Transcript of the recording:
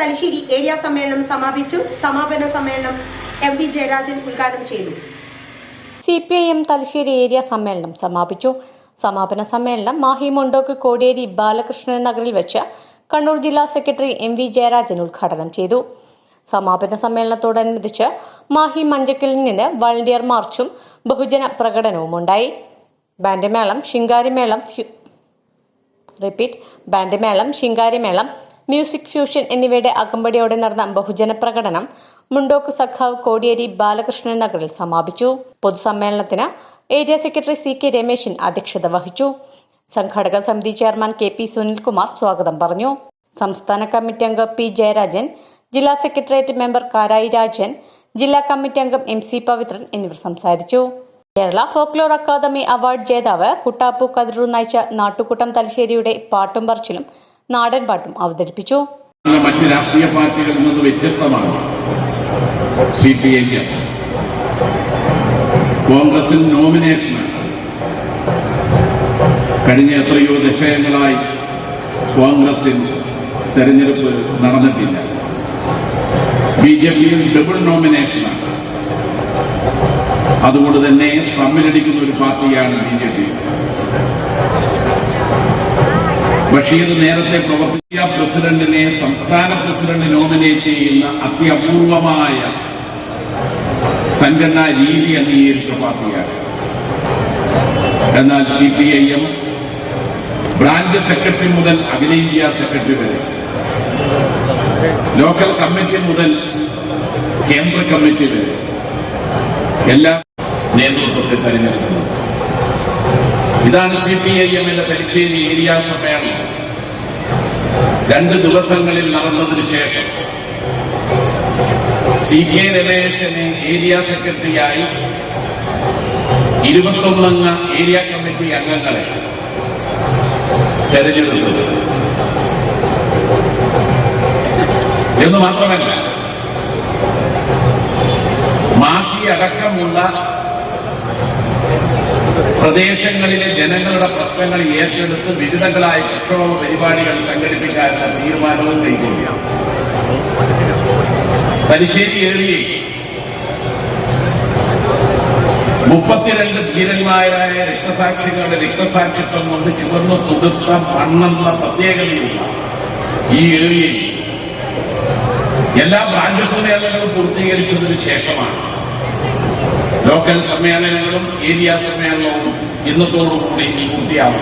Thalassery area സമ്മേളനം സമാപിച്ചു. സമാപന സമ്മേളനം എം വി ജയരാജൻ ഉദ്ഘാടനം ചെയ്തു. C P I M Thalassery area സമ്മേളനം സമാപിച്ചു. സമാപന സമ്മേളനം മാഹി മുണ്ടോക്ക് കോടിയേരി ബാലകൃഷ്ണൻ നഗറിൽ വെച്ച് കണ്ണൂർ ജില്ലാ സെക്രട്ടറി എം വി ജയരാജൻ ഉദ്ഘാടനം ചെയ്തു. സമാപന സമ്മേളനത്തോടനുബന്ധിച്ച് മാഹി മഞ്ചക്കലിൽ നിന്ന് വളണ്ടിയർ മാർച്ചും ബഹുജന പ്രകടനവും ഉണ്ടായി. ബാൻഡ് മേളം ശിങ്കാരിമേളം റിപ്പീറ്റ്. ബാൻഡ് മേളം ശിങ്കാരിമേളം മ്യൂസിക് ഫ്യൂഷൻ എന്നിവയുടെ അകമ്പടിയോടെ നടന്ന ബഹുജന പ്രകടനം മുണ്ടോക്ക് സഖാവ് കോടിയേരി ബാലകൃഷ്ണൻ നഗറിൽ സമാപിച്ചു. പൊതുസമ്മേളനത്തിന് area secretary C K Rameshan അധ്യക്ഷത വഹിച്ചു. സംഘാടക സമിതി ചെയർമാൻ കെ പി സുനിൽകുമാർ സ്വാഗതം പറഞ്ഞു. സംസ്ഥാന കമ്മിറ്റി അംഗം പി ജയരാജൻ ജില്ലാ സെക്രട്ടേറിയറ്റ് മെമ്പർ കാരായി രാജൻ ജില്ലാ കമ്മിറ്റി അംഗം എം സി പവിത്രൻ എന്നിവർ സംസാരിച്ചു. കേരള ഫോക്ലോർ അക്കാദമി അവാർഡ് ജേതാവ് കുട്ടാപ്പു കതിരൂർ നയിച്ച നാട്ടുകൂട്ടം തലശ്ശേരിയുടെ പാട്ടും പറച്ചിലും നാടൻ പാട്ടും അവതരിപ്പിച്ചു. മറ്റ് രാഷ്ട്രീയ പാർട്ടികളിൽ നിന്ന് വ്യത്യസ്തമാണ്. സി പി ഐ കോൺഗ്രസിൽ നോമിനേഷനാണ് കഴിഞ്ഞ എത്രയോ ദശകങ്ങളായി കോൺഗ്രസിൽ തെരഞ്ഞെടുപ്പ് നടന്നിട്ടില്ല. ബി ജെ പിയിൽ ഡബിൾ നോമിനേഷനാണ് അതുകൊണ്ട് തന്നെ തമ്മിലടിക്കുന്ന ഒരു പാർട്ടിയാണ് ബി ജെ പി ബഷീർ നേരത്തെ പ്രവർത്തിക്കുക പ്രസിഡന്റിനെ സംസ്ഥാന പ്രസിഡന്റ് നോമിനേറ്റ് ചെയ്യുന്ന അത്യപൂർവമായ സംഘടനാ രീതി അംഗീകരിച്ച പാർട്ടിയാണ്. എന്നാൽ C P I M branch secretary മുതൽ അഖിലേന്ത്യാ സെക്രട്ടറി വരെ ലോക്കൽ കമ്മിറ്റി മുതൽ കേന്ദ്ര കമ്മിറ്റി വരെ എല്ലാ നേതൃത്വത്തെ തെരഞ്ഞെടുക്കുന്നത് ഇതാണ് സി പി ഐ എമ്മിന്റെ തലശ്ശേരി ഏരിയ സമ്മേളനം രണ്ട് ദിവസങ്ങളിൽ നടന്നതിന് ശേഷം സി കെ രമേശനെ ഏരിയ സെക്രട്ടറിയായി ഇരുപത്തൊന്നംഗ ഏരിയ കമ്മിറ്റി അംഗങ്ങളെ തെരഞ്ഞെടുത്തത് എന്ന് മാത്രമല്ല മാഫി അടക്കമുള്ള പ്രദേശങ്ങളിലെ ജനങ്ങളുടെ പ്രശ്നങ്ങൾ ഏറ്റെടുത്ത് വിവിധങ്ങളായ പ്രക്ഷോഭ പരിപാടികൾ സംഘടിപ്പിക്കാനുള്ള തീരുമാനവും കൈക്കൊള്ളുകയാണ്. തലശ്ശേരി മുപ്പത്തിരണ്ട് ധീരന്മാരായ രക്തസാക്ഷികളുടെ രക്തസാക്ഷിത്വം കൊണ്ട് ചുവന്നു തുടുത്ത മണ്ണെന്ന പ്രത്യേകതയുള്ള ഈ ഏരിയയിൽ എല്ലാ ബ്രാഞ്ച് സമ്മേളനങ്ങളും പൂർത്തീകരിച്ചതിന് ശേഷമാണ്. ലോക്കൽ സമ്മേളനങ്ങളും ഏരിയ സമ്മേളനവും ഇന്നത്തോടുകൂടി പൂർത്തിയാവും